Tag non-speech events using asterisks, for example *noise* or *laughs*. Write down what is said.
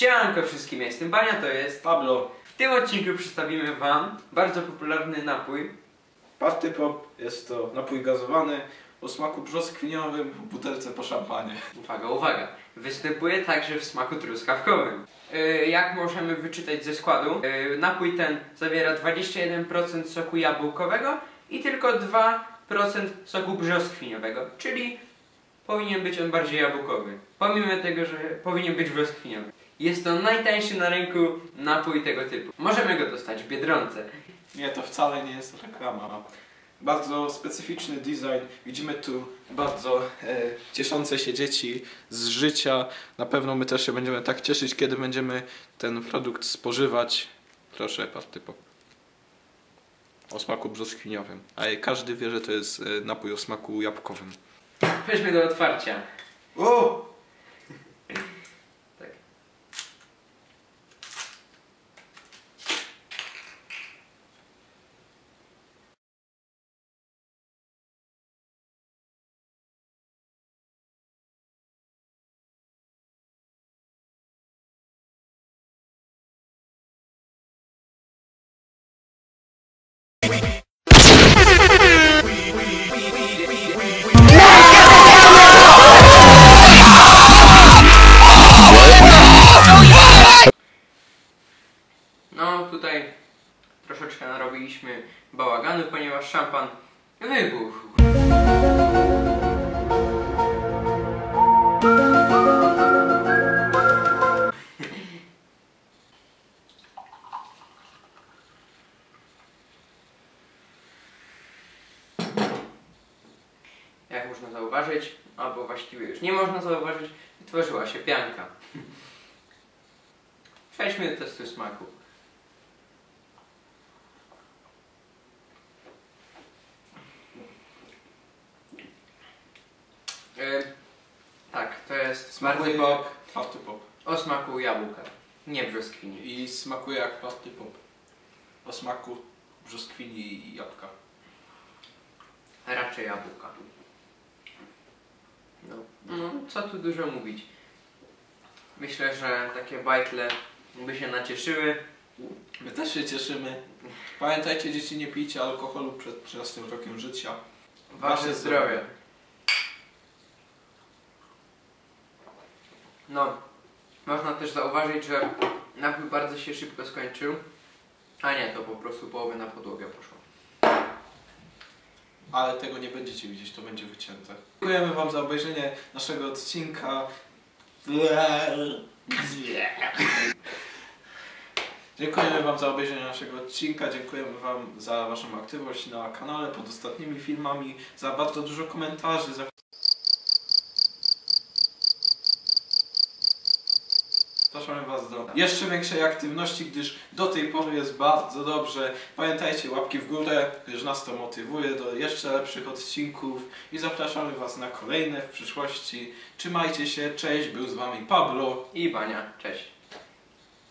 Siemanko wszystkim, ja jestem Bania, to jest... Pablo, W tym odcinku przedstawimy wam bardzo popularny napój. Party Pop jest to napój gazowany o smaku brzoskwiniowym w butelce po szampanie. Uwaga, uwaga. Występuje także w smaku truskawkowym. Yy, jak możemy wyczytać ze składu, yy, napój ten zawiera 21% soku jabłkowego i tylko 2% soku brzoskwiniowego, czyli powinien być on bardziej jabłkowy. Pomimo tego, że powinien być brzoskwiniowy. Jest to najtańszy na rynku napój tego typu. Możemy go dostać w Biedronce. Nie, to wcale nie jest reklama. Bardzo specyficzny design. Widzimy tu bardzo e, cieszące się dzieci z życia. Na pewno my też się będziemy tak cieszyć, kiedy będziemy ten produkt spożywać. Proszę, Party Pop. O smaku brzoskwiniowym. A każdy wie, że to jest e, napój o smaku jabłkowym. Przejdźmy do otwarcia. O! No tutaj troszeczkę narobiliśmy bałaganu, ponieważ szampan wybuchł. *laughs* Jak można zauważyć, albo właściwie już nie można zauważyć, wytworzyła się pianka. *laughs* Przejdźmy do testu smaku. E, tak, to jest Smakuje Pop Party Pop. o smaku jabłka, nie brzoskwinie. I smakuje jak Party Pop. O smaku brzoskwini i jabłka. Raczej jabłka. No, no, co tu dużo mówić. Myślę, że takie bajtle by się nacieszyły. My też się cieszymy. Pamiętajcie, dzieci, nie pijcie alkoholu przed 13 rokiem życia. Wasze zdrowie. No, można też zauważyć, że napój bardzo się szybko skończył. A nie, to po prostu połowę na podłogę poszło. Ale tego nie będziecie widzieć, to będzie wycięte. Dziękujemy Wam za obejrzenie naszego odcinka. Dziękujemy Wam za obejrzenie naszego odcinka, dziękujemy Wam za Waszą aktywność na kanale pod ostatnimi filmami, za bardzo dużo komentarzy, za Zapraszamy Was do jeszcze większej aktywności, gdyż do tej pory jest bardzo dobrze. Pamiętajcie, łapki w górę, gdyż nas to motywuje do jeszcze lepszych odcinków i zapraszamy Was na kolejne w przyszłości. Trzymajcie się, cześć, był z Wami Pablo. I bania, cześć.